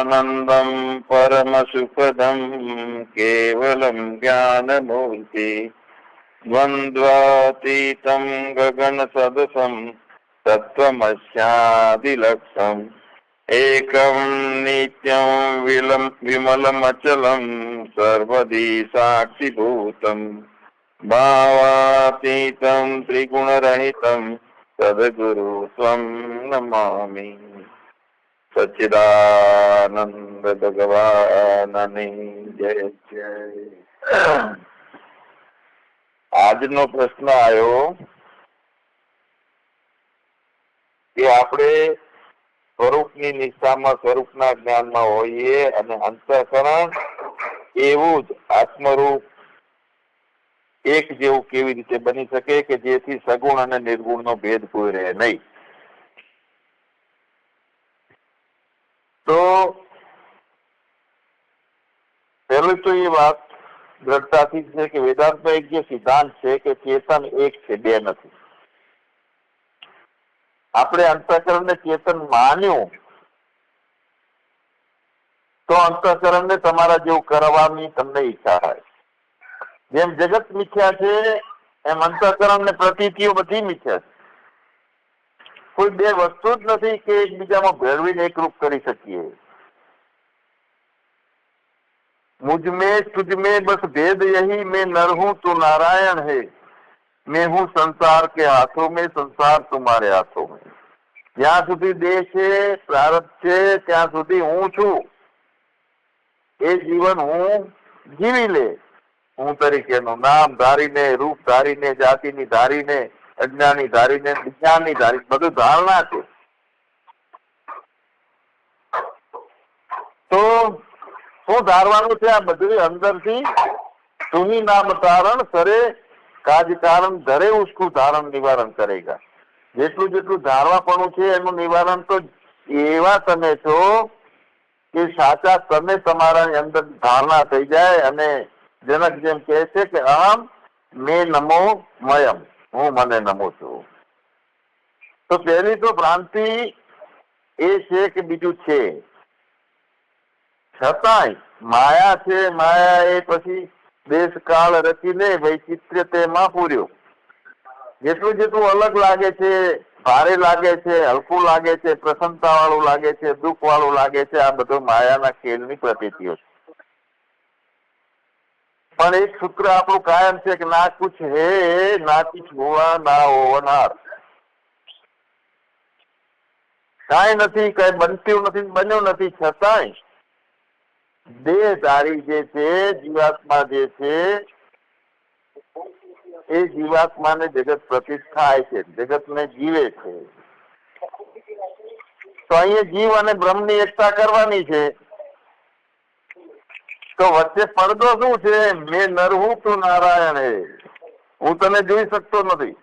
परमानन्दं परमसुखदं केवलं ज्ञानमूर्ति द्वन्द्वातीतं गगनसदसं तत्त्वमस्यादिलक्षम् एकं नित्यं विलं विमलमचलं सर्वदी साक्षिभूतम् भावातीतं त्रिगुणरहितं सद्गुरु त्वं नमामि સચ્ચિદાનંદ ભગવાનની જય જય. આજનો પ્રશ્ન આવ્યો કે આપણે સ્વરૂપની નિષ્ઠામાં સ્વરૂપના જ્ઞાનમાં હોઈએ અને અંતઃકરણ એવું જ આત્મરૂપ એક જેવું કેવી રીતે બની શકે કે જેથી સગુણ અને નિર્ગુણનો ભેદ કોઈ રહે નહીં? તો પહેલી તો એ વાત દ્રઢતાથી છે કે વેદાંતનો એક જે સિદ્ધાંત છે કે ચેતન એક છે, બે નથી. આપણે અંતઃકરણને ચેતન માન્યું તો અંતઃકરણને તમારા જેવું કરવાની તમને ઈચ્છા થાય. જેમ જગત મિથ્યા છે, એમ અંતઃકરણ ને પ્રતીતિઓ બધી મિથ્યા છે. કોઈ બે વસ્તુ જ નથી કે એકબીજામાં ભેળવીને એકરૂપ કરી શકીએ મુજમે તુજમે બસ ભેદ યહી મેં નર હું તું નારાયણ હે મેં હું સંસાર કે હાથો મેં સંસાર તુમારે હાથો મેં જ્યાં સુધી દેહ છે પ્રારબ્ધ છે ત્યાં સુધી હું છું એ જીવન હું જીવી લે હું તરીકેનું નામ ધારીને રૂપ ધારીને જાતિની ધારીને અજ્ઞાની ધારીને વિજ્ઞાનની ધારી, બધું ધારણા છે. તો શું ધારવાનું છે આ બધું અંદરથી? તુની નામ તારણ સરે કાજ કારણ ધરે, ઉસકું ધારણ નિવારણ કરેગા જેટલું જેટલું ધારવાપણું છે એનું નિવારણ તો એવા તમે છો કે સાચા તમે તમારા અંદર ધારણા થઈ જાય અને જનક જેમ કહે છે કે અહમ મે નમો મયમ. હું મને નમું છું. તો પહેલી તો ભ્રાંતિ એ છે કે બીજું છે. છતાંય માયા છે, માયા એ પછી દેશ કાળ રચીને વૈચિત્ર્ય તેમાં પૂર્યો. જેટલું જેટલું અલગ લાગે છે, ભારે લાગે છે, હલકું લાગે છે પ્રસન્નતા વાળું લાગે છે દુઃખ વાળું લાગે છે, આ બધું માયાના ખેલની પ્રતીતિઓ છે. પણ એક સૂત્ર આપણું કાયમ છે કે ના કુછ હે, ના કુછ હોવા, ના હોવનાર કાંઈ નથી, કઈ બનતું નથી, બન્યું નથી, છતાંય દેહધારી જે છે, જીવાત્મા જે છે, એ જીવાત્માને જગત પ્રતીત થાય છે, જગતને જીવે છે. તો અહીંયા જીવ અને બ્રહ્મની એકતા કરવાની છે. તો વચ્ચે પડદો શું છે? મેં નરહું તો નારાયણ હે હું તને જોઈ શકતો નથી.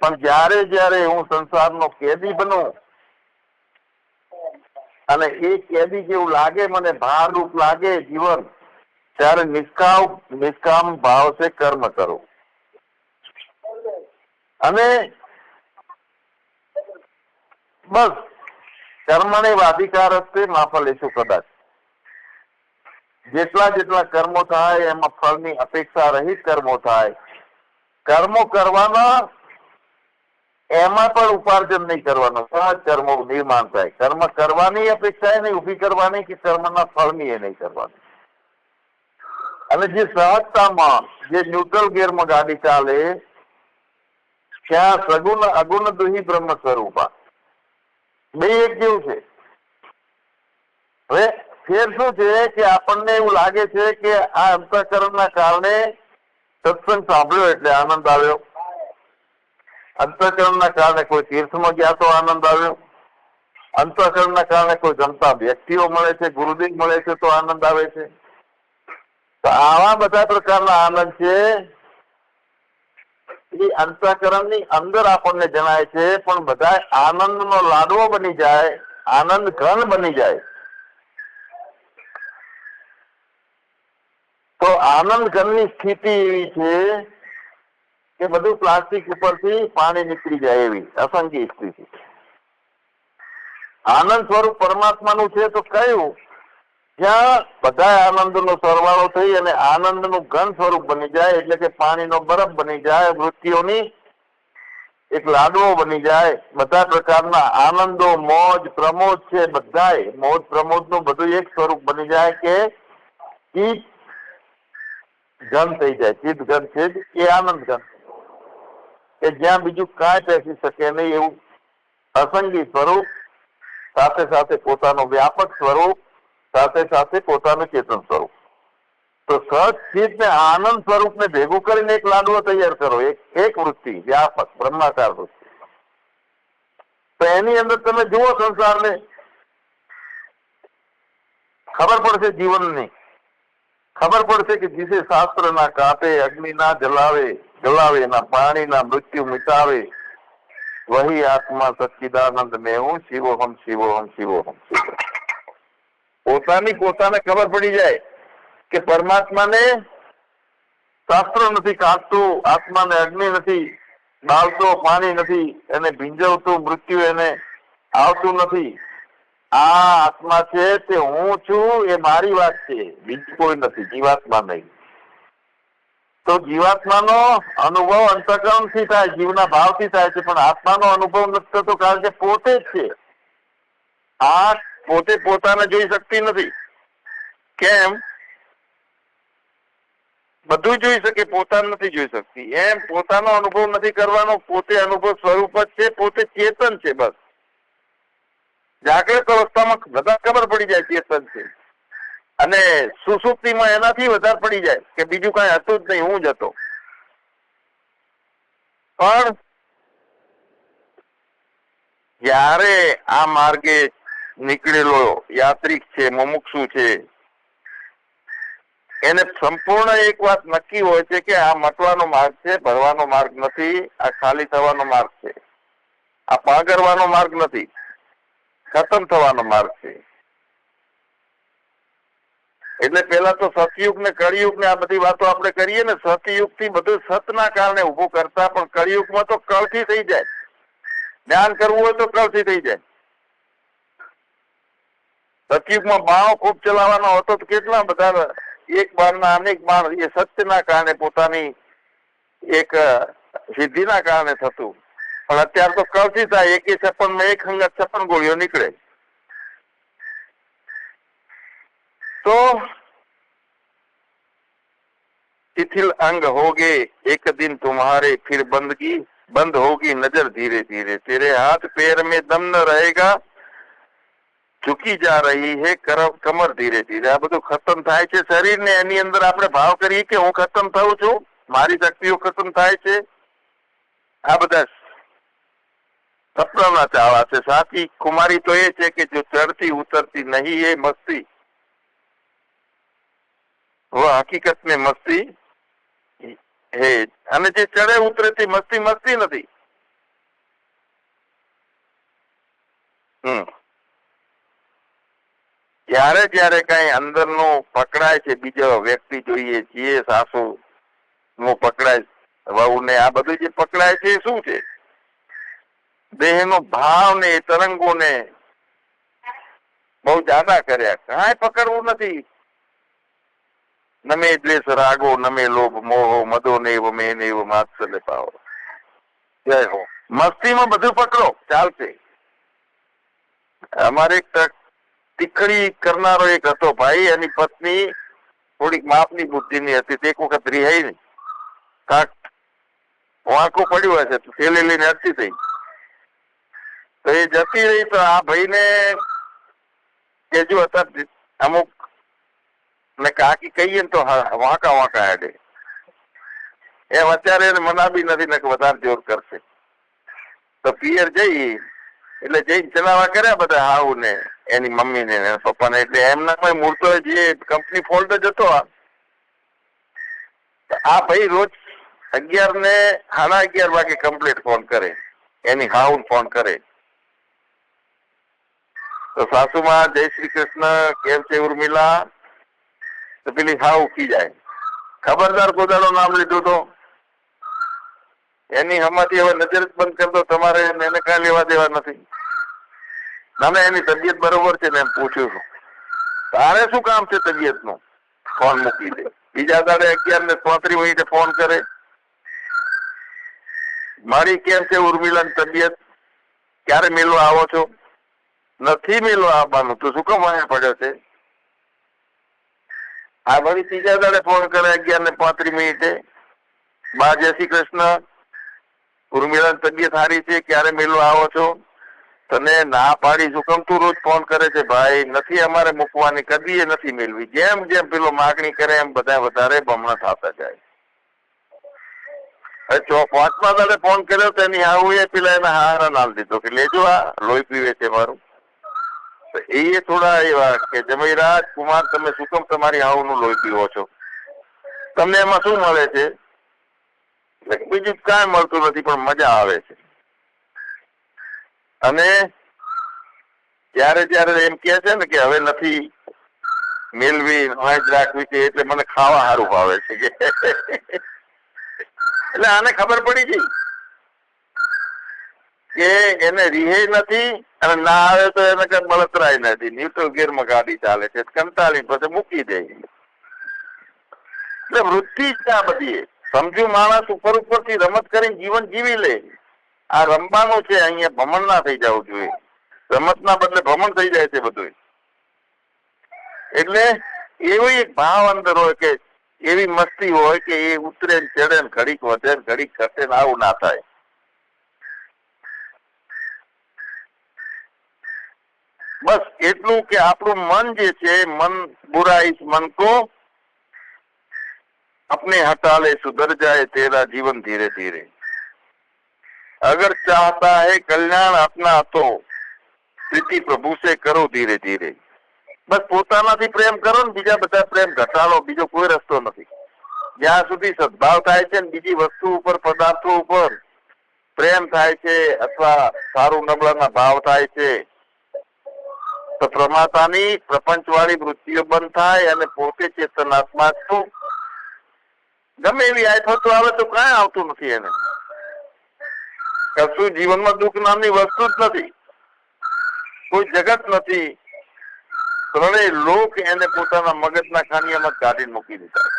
પણ જ્યારે જ્યારે હું સંસારનો કેદી બનું, અને એ કેદી જેવું લાગે, મને ભારરૂપ લાગે જીવન, ત્યારે નિષ્કામ નિષ્કામ ભાવ સે કર્મ કરો. અને બસ, કર્મને અધિકાર હસ્તે માફા લેશું કદાચ. જેટલા જેટલા કર્મો થાય, એમાં ફળની અપેક્ષા રહિત કર્મો થાય. કર્મો કરવાના, એમાં પણ ઉપાર્જન નહીં કરવાનો. સહજ કર્મો નિર્માણ થાય. કર્મ કરવાની અપેક્ષા એ નહીં ઊભી કરવાની કે કર્મના ફળની એ નહીં કરવાની. અને જે સહજતામાં, જે ન્યુટ્રલ ગેરમાં ગાડી ચાલે, ત્યાં સગુણ, અગુણ દુહી બ્રહ્મ સ્વરૂપા. બે એક જેવું છે. હવે ફેર શું છે કે આપણને એવું લાગે છે કે આ અંતઃકરણના કારણે સત્સંગ સાંભળ્યો એટલે આનંદ આવ્યો? અંતઃકરણના કારણે કોઈ તીર્થમાં ગયા તો આનંદ આવ્યો? અંતઃકરણના કારણે કોઈ જમતા વ્યક્તિઓ મળે છે, ગુરુદેવ મળે છે તો આનંદ આવે છે? તો આવા બધા પ્રકારના આનંદ છે એ અંતઃકરણની અંદર આપણને જણાય છે, પણ બધા આનંદનો લાડવો બની જાય, આનંદ ઘન બની જાય. તો આનંદ ઘનની સ્થિતિ એવી છે કે બધું પ્લાસ્ટિક ઉપરથી પાણી નીકળી જાય એવી, અસંખ્ય સ્થિતિ. આનંદ સ્વરૂપ પરમાત્માનું છે તો કયું? જ્યાં બધા આનંદનો સરવાળો થઈ અને આનંદનું ઘન સ્વરૂપ બની જાય, એટલે કે પાણીનો બરફ બની જાય, વૃત્તિઓની એક લાડવો બની જાય, બધા પ્રકારના આનંદો, મોજ, પ્રમોદ છે બધાય. મોજ પ્રમોદનું બધું એક સ્વરૂપ બની જાય કે ઘન થઈ જાય ચિત્ત ઘન છે એ આનંદ ઘન કે જ્યાં બીજું કાંઈ બેસી શકે નહીં એવું અસંગી સ્વરૂપ, સાથે સાથે પોતાનો વ્યાપક સ્વરૂપ, સાથે સાથે પોતાનું ચેતન સ્વરૂપ. તો સહજ ચિત્ત ને આનંદ સ્વરૂપ ને ભેગું કરીને એક લાડવો તૈયાર કરો, એક એક વૃત્તિ, વ્યાપક, બ્રહ્માકાર વૃત્તિ. તો એની અંદર તમે જુઓ સંસારને, ખબર પડશે જીવનની. ખબર પડશે કે જીસે શાસ્ત્ર ના કાપે અગ્નિ ના જલાવે જલાવે ના પાણી ના મૃત્યુ મિટાવે. વહી આત્મા સચ્ચિદાનંદ મેં હું, શિવોહમ શિવોહમ શિવોહમ પોતાની પોતાને ખબર પડી જાય કે પરમાત્માને શાસ્ત્ર નથી કાઢતું આત્માને અગ્નિ નથી, બાળતો, પાણી નથી, એને ભીંજવતું, મૃત્યુ એને આવતું નથી. આ આત્મા છે તે હું છું એ મારી વાત છે. બીજી કોઈ નથી, જીવાત્મા નહીં. તો જીવાત્માનો અનુભવ અંતકરણથી થાય, જીવના ભાવથી થાય છે, પણ આત્માનો અનુભવ નથી થતો કારણ કે પોતે જ છે. આ પોતે પોતાને જોઈ શકતી નથી. કેમ? બધું જોઈ શકે, પોતાને નથી જોઈ શકતી. એમ પોતાનો અનુભવ નથી કરવાનો, પોતે અનુભવ સ્વરૂપ જ છે, પોતે ચેતન છે બસ. જાગ્રત અવસ્થામાં વધારે ખબર પડી જાય ચેતન છે અને સુસુપ્તિમાં એનાથી વધારે પડી જાય કે બીજું કઈ હતું જ નહીં, હું જ હતો. પણ જ્યારે આ માર્ગે નીકળેલો યાત્રિક છે, મુમુક્ષુ છે, એને સંપૂર્ણ એક વાત નક્કી હોય છે કે આ મટવાનો માર્ગ છે, ભરવાનો માર્ગ નથી, આ ખાલી થવાનો માર્ગ છે. આ પાગરવાનો માર્ગ નથી. ખતમ થવાનો માર્ગ છે. એટલે પેલા તો સતયુગ ને કળિયુગ ને આ બધી વાતો આપણે કરીએ ને સતયુગથી બધું સતના કારણે ઉભું કરતા પણ કળિયુગમાં તો કળથી થઈ જાય. જ્ઞાન કરવું હોય તો કળથી થઈ જાય. સતયુગમાં બાણો ખૂબ ચલાવવાનો હતો તો કેટલા બધા એક બાણના અનેક બાણ એ સત્યના કારણે પોતાની એક સિદ્ધિના કારણે થતું. પણ અત્યારે તો કળથી થાય એકી છપ્પન માં એક હંગત છપ્પન ગોળીઓ નીકળે तो शिथिल अंग होगे एक दिन तुम्हारे फिर बंदगी बंद होगी नजर धीरे धीरे तेरे हाथ पैर में दम न रहेगा ઝૂકી જા રહી હે કરમ કમર ધીરે ધીરે આ બધું ખતમ થાય છે શરીર ને એની અંદર આપણે ભાવ કરીએ કે હું ખતમ થઉં છું મારી શક્તિઓ ખતમ થાય છે આ બધા સપનાના ચાળા છે. સાચી કુમારી તો એ છે કે જો ચડતી ઉતરતી નહીં, એ મસ્તી. હકીકત ને મસ્તી હે અને જે ચડે ઉતરે તે મસ્તી મસ્તી નથી. જ્યારે જ્યારે કઈ અંદરનું પકડાય છે, બીજો વ્યક્તિ જોઈએ છીએ સાસુ નું પકડાય વહુ ને આ બધું જે પકડાય છે શું છે? દેહ નો ભાવ ને એ તરંગો ને બહુ જાદા કર્યા. કાંઈ પકડવું નથી. નમે દ્વેષ રાગો, નમે લોભ, મોહો, મદો નેવ મે નેવ માત્સલ્ય પાવો. જય હો. મસ્તીમાં બધું પકડો. ચાલશે. અમારે એક તીખડી કરનારો એક હતો ભાઈ, એની પત્ની થોડીક માપની બુદ્ધિની હતી. તે એક વખત રિહાઈ નહીં. કાંક વાંકો પડ્યું હશે. થેલી લઈને અડતી થઈ. તો એ જતી રહી તો આ ભાઈને કેજો હતા અમુક ને કાકી કહીએ ને તો વાંકા વાંકા હેડે. એમ અત્યારે એને મનાબી નથી ને વધારે જોર કરશે. તો પિયર જઈ, એટલે જઈને ચલાવા કર્યા બધા હાઉ ને એની મમ્મી ને પપ્પા ને એટલે એમના કોઈ મૂર્તો જે કંપની ફોલ્ડ જ હતો આ. ભાઈ રોજ અગિયાર ને સાડા અગિયાર વાગે કમ્પ્લીટ ફોન કરે. એની હાઉ ફોન કરે. તો સાસુમાં જય શ્રી કૃષ્ણ, કેમ છે ઉર્મિલા? તો પેલી હા ઉકી જાય. ખબરદાર કોદાળો નામ લીધું તો. એની હમાથી હવે નજર જ બંધ કરી દો, તમારે એને કાંઈ લેવા દેવા નથી. ના ના એની તબિયત બરોબર છે ને એમ પૂછ્યું છું. તારે શું કામ છે તબિયતનું ફોન મૂકી દે. બીજા દાડે અગિયાર ને ચોત્રીસ મિનિટે ફોન કરે. મારી કેમ છે ઉર્મિલાની તબિયત? ક્યારે મેળવા આવો છો? નથી મેલો આપવાનું તું શું કામ અહીંયા પડ્યો છે? આ વળી ત્રીજા દાડે ફોન કરે અગિયાર ને પાંત્રીસ મિનિટે. બા, જય શ્રી કૃષ્ણ. ઉર્મિલા તબિયત સારી છે? ક્યારે મેલો આવો છો? તને ના પાડી શું કેમ? તું રોજ ફોન કરે છે, ભાઈ, નથી અમારે મૂકવાની, કદી એ નથી મેળવી. જેમ જેમ પેલો માગણી કરે, એમ બધા વધારે બમણા થતા જાય. હવે ચો, પાંચમા દાડે ફોન કર્યો તો એની હાવું એ પેલા એના હારા નાલ દીધો કે, લેજો આ, લોહી પીવે છે મારું. એ થોડા એવા કે જમીરાજ કુમાર તમે શું કેમ તમારી હાવનું લોહી પીવો છો? તમને એમાં શું મળે છે? બીજું કાંઈ મળતું નથી, પણ મજા આવે છે. અને જ્યારે જ્યારે એમ કે છે ને કે હવે નથી મેળવી વાંચ રાખવી છે, એટલે મને ખાવા સારું ભાવે છે. કે એટલે આને ખબર પડી ગઈ કે એને રીહે નથી અને ના આવે તો એને કઈ બળતરાય નથી ન્યુટ્રલ ગેરમાં ગાડી ચાલે છે. કંટાળી પછી મૂકી દે. એટલે વૃત્તિ જ આ બધી. સમજુ માણસ ઉપર ઉપરથી રમત કરીને જીવન જીવી લે. આ રમવાનું છે, અહીંયા ભમણ ના થઈ જવું જોઈએ. રમતના બદલે ભમણ થઈ જાય છે બધું એટલે એવો એક ભાવ અંદર હોય કે એવી મસ્તી હોય કે એ ઉતરે ને ચડે ને ઘડીક વધે ને ઘડીક ઘટે ને આવું ના થાય. બસ એટલું કે આપણું મન જે છે મન બુરા ઇસ મન को अपने हटा ले सुधर जाए तेरा जीवन धीरे धीरे अगर चाहता है कल्याण अपना तो પ્રીતિ પ્રભુ સે કરો ધીરે ધીરે બસ પોતાનાથી પ્રેમ કરો ને બીજા બધા પ્રેમ ઘટાડો બીજો કોઈ રસ્તો નથી જ્યાં સુધી સદભાવ થાય છે ને બીજી વસ્તુ ઉપર પદાર્થો ઉપર પ્રેમ થાય છે અથવા સારું નબળાના ભાવ થાય છે તો પ્રમાતાની પ્રપંચવાળી વૃત્તિઓ બંધ થાય અને પોતે ચેતનાત્મા છું. ગમે એવી આફતો આવે તો કાંઈ આવતું નથી એને. કશું જીવનમાં દુઃખ નામની વસ્તુ જ નથી. કોઈ જગત નથી. ત્રણેય લોક એને પોતાના મગજના ખાનિયામાં જ કાઢીને મૂકી દીધા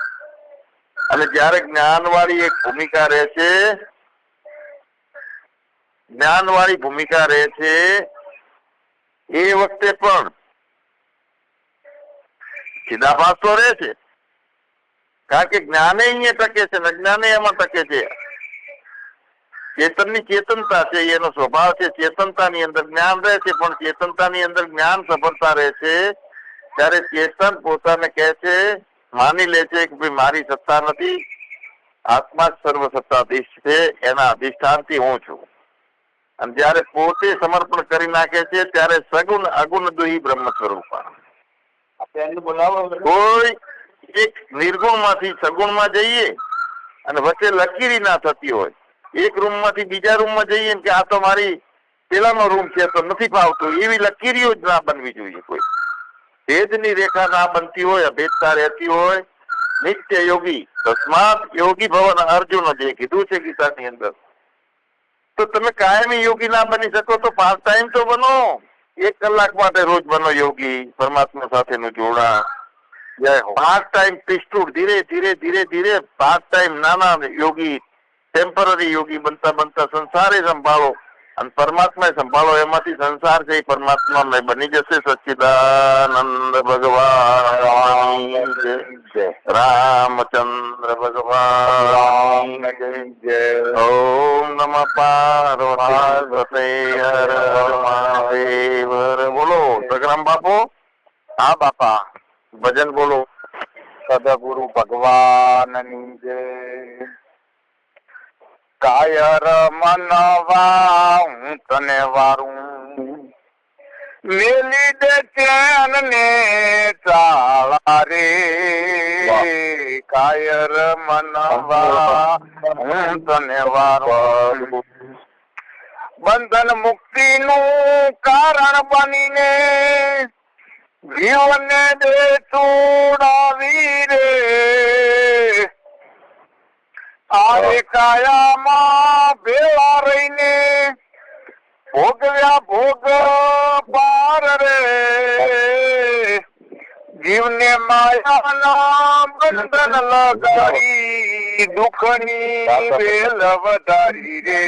અને જયારે જ્ઞાનવાળી એક ભૂમિકા રહે છે, જ્ઞાનવાળી ભૂમિકા રહે છે એ વખતે પણ ચિદાભાસ તો રહે છે. કારણ કે જ્ઞાને અહીંયા ટકે છે અજ્ઞાને એમાં ટકે છે. ચેતનની ચેતનતા છે, એનો સ્વભાવ છે ચેતનતાની અંદર જ્ઞાન રહે છે, પણ ચેતનતાની અંદર જ્ઞાન સફળતા રહે છે. ત્યારે ચેતન પોતાને કહે છે, માની લે છે કે ભાઈ મારી સત્તા નથી. આત્મા જ સર્વ સત્તાધીશ છે, એના અધિષ્ઠાનથી હું છું. અને જયારે પોતે સમર્પણ કરી નાખે છે, ત્યારે સગુણ અગુણ દુહી બ્રહ્મ સ્વરૂપ કોઈ એક નિર્ગુણમાંથી સગુણમાં જઈએ અને વચ્ચે લકીરી ના થતી હોય, એક રૂમમાંથી બીજા રૂમમાં જઈએ કે આ તો મારી પેલાનો રૂમ છે, તો નથી ફાવતું, એવી લકીરીઓ જ ના બનવી જોઈએ કોઈ. ભેદની રેખા ના બનતી હોય, અભેદતા રહેતી હોય, નિત્ય યોગી, તસ્માત યોગી ભવન અર્જુન જે કીધું છે ગીતાની અંદર. તો તમે કાયમી યોગી ના બની શકો તો પાર્ટ ટાઈમ તો બનો. એક કલાક માટે રોજ બનો યોગી, પરમાત્મા સાથેનું જોડાણ પાર્ટ ટાઈમ પિસ્ટુડ ધીરે ધીરે ધીરે ધીરે પાર્ટ ટાઈમ નાના યોગી ટેમ્પરરી યોગી બનતા બનતા સંસારે સંભાળો. અને પરમાત્મા સંભાળો, એમાંથી સંસાર છે એ પરમાત્મા બની જશે. સચ્ચિદાનંદ ભગવાન રામચંદ્ર ભગવાન ઓમ નમ પાર્વતી હર મહાદેવ. બોલો, સગરામ બાપુ. હા, બાપા. ભજન બોલો. સદગુરુ ભગવાનની જય. કાયર મનવા હું તને વારું. મેલી દે ચેન ને ચાળા રે કાયર મનવા હું તને વારું. બંધન મુક્તિ નું કારણ બનીને જીવને દે છોડાવી રે. કાયામાં ભેળા રહીને ભોગવ્યા ભોગ પાર રે. જીવને માયાના બંધન લગાડી દુઃખની વેલ વધારી રે.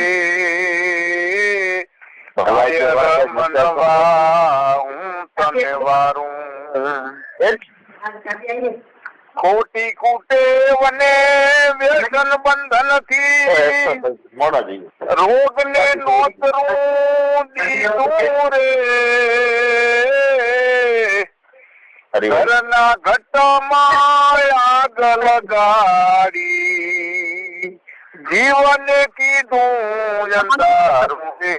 મનવા હું તને વારું. ખોટી કુટેવને વ્યસન બંધનથી રોગ ને નોતરું દીધું રે. ઘરના ઘટમાં આગ લગાડી. જીવન કીધું અંધારું રે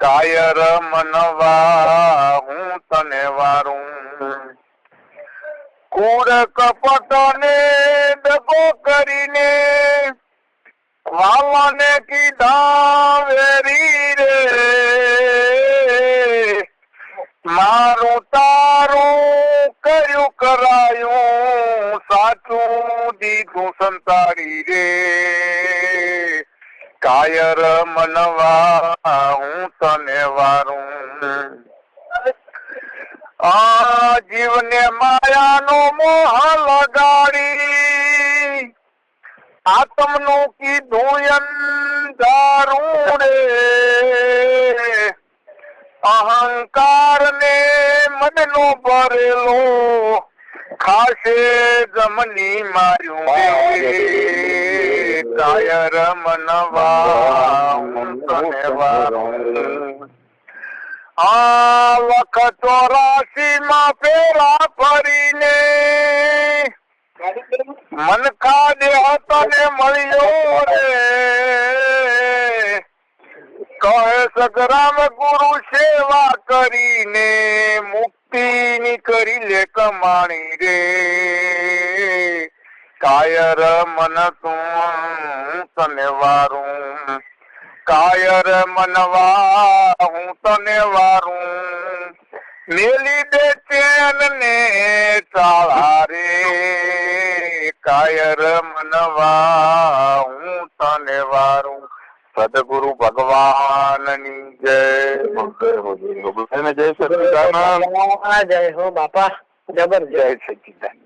કાયર મનવા હું તને વારું. કુળ કપટને ડગો કરીને વાલાને કીધા વેરી રે. મારું તારું કર્યું કરાયું? સાચું દીધું સંતાડી રે. કાયર મનવા હું તને વારું. આ જીવને માયાનો મોહ લગાડી. આત્મનું કીધું અંધારું રે. અહંકાર ને મનનો ભરેલો ખાશે જમની માર્યું રે. કાયર મનવા હું તને વારું આ વખત ચોરાસી માં પેલા ફરીને મન ખાદે તને મળ્યો રે. કહે સગરામ ગુરુ સેવા કરીને મુક્તિ ની કરી લે કમાણી રે. કાયર મન તું તને વારું. કાયર મનવા હું તને વારું મેલી દે ચેન ને ચાળા રે કાયર મનવા હું તને વારું સદગુરુ ભગવાનની જય જય સચિદાનંદ જય હો બાપા જબરજસ્ત જય સચિદાન